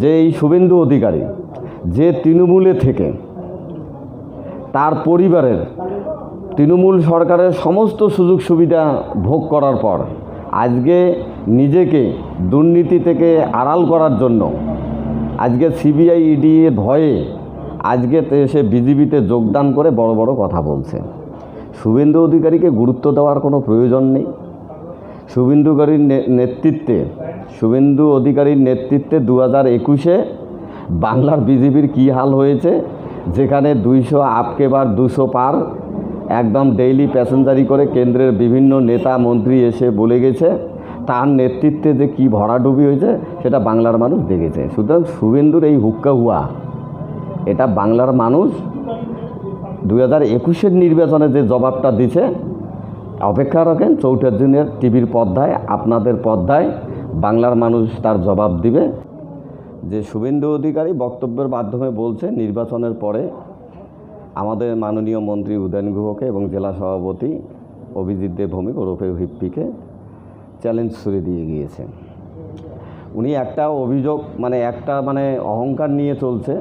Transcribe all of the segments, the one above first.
যে এই শুভেন্দু অধিকারী, যে তৃণমূলে থেকে তার পরিবারের তৃণমূল সরকারের সমস্ত সুযোগ সুবিধা ভোগ করার পর, আজকে নিজেকে দুর্নীতি থেকে আড়াল করার জন্য আজকে সিবিআই ইডি ভয়ে আজকে সে বিজেপিতে যোগদান করে বড় বড় কথা বলছে। শুভেন্দু অধিকারীকে গুরুত্ব দেওয়ার কোনো প্রয়োজন নেই। শুভেন্দুকারীর নেতৃত্বে, শুভেন্দু অধিকারীর নেতৃত্বে দু হাজার একুশে বাংলার বিজেপির কী হাল হয়েছে? যেখানে দুইশো আপকে বার দুশো পার একদম ডেইলি প্যাসেঞ্জারি করে কেন্দ্রের বিভিন্ন নেতা মন্ত্রী এসে বলে গেছে। তার নেতৃত্বে যে কী ভরাডুবি হয়েছে, সেটা বাংলার মানুষ দেখেছে। সুতরাং শুভেন্দুর এই হুক্কা হুয়া, এটা বাংলার মানুষ দু হাজার একুশের নির্বাচনে যে জবাবটা দিছে অপেক্ষা রাখেন, চৌঠা দিনের টিভির পর্দায়, আপনাদের পর্দায় বাংলার মানুষ তার জবাব দিবে। যে শুভেন্দু অধিকারী বক্তব্যের মাধ্যমে বলছে, নির্বাচনের পরে আমাদের মাননীয় মন্ত্রী উদয়ন গুহকে এবং জেলা সভাপতি অভিজিৎ দেব ভৌমিক ওরফে হিপ্পিকে চ্যালেঞ্জ ছুড়ে দিয়ে গিয়েছে। উনি একটা অভিযোগ মানে একটা মানে অহংকার নিয়ে চলছে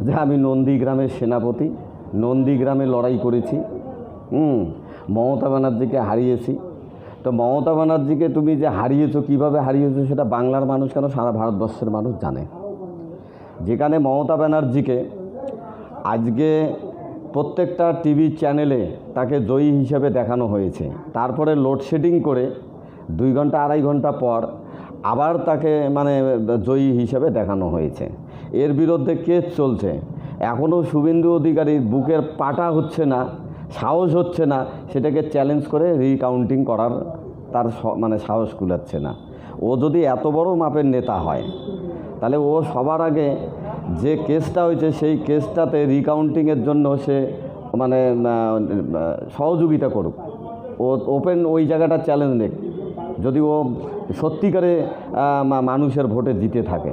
যে আমি নন্দীগ্রামের সেনাপতি, নন্দীগ্রামে লড়াই করেছি। হুম মমতা ব্যানার্জিকে হারিয়েছি। তো মমতা ব্যানার্জিকে তুমি যে হারিয়েছো, কীভাবে হারিয়েছো সেটা বাংলার মানুষ কেন? সারা ভারতবর্ষের মানুষ জানে। যেখানে মমতা ব্যানার্জিকে আজকে প্রত্যেকটা টিভি চ্যানেলে তাকে জয়ী হিসেবে দেখানো হয়েছে। তারপরে লোডশেডিং করে দুই ঘণ্টা, আড়াই ঘণ্টা পর আবার তাকে মানে জয়ী হিসেবে দেখানো হয়েছে। এর বিরুদ্ধে কেস চলছে। এখনও শুভেন্দু অধিকারীর বুকের পাটা হচ্ছে না। সাহস হচ্ছে না, সেটাকে চ্যালেঞ্জ করে রিকাউন্টিং করার তার মানে সাহস কুলাচ্ছে না। ও যদি এত বড় মাপের নেতা হয়, তাহলে ও সবার আগে যে কেসটা হয়েছে, সেই কেসটাতে রিকাউন্টিংয়ের জন্য সে মানে সহযোগিতা করুক। ও ওপেন ওই জায়গাটা চ্যালেঞ্জ নেক, যদি ও সত্যিকারে মানুষের ভোটে জিতে থাকে।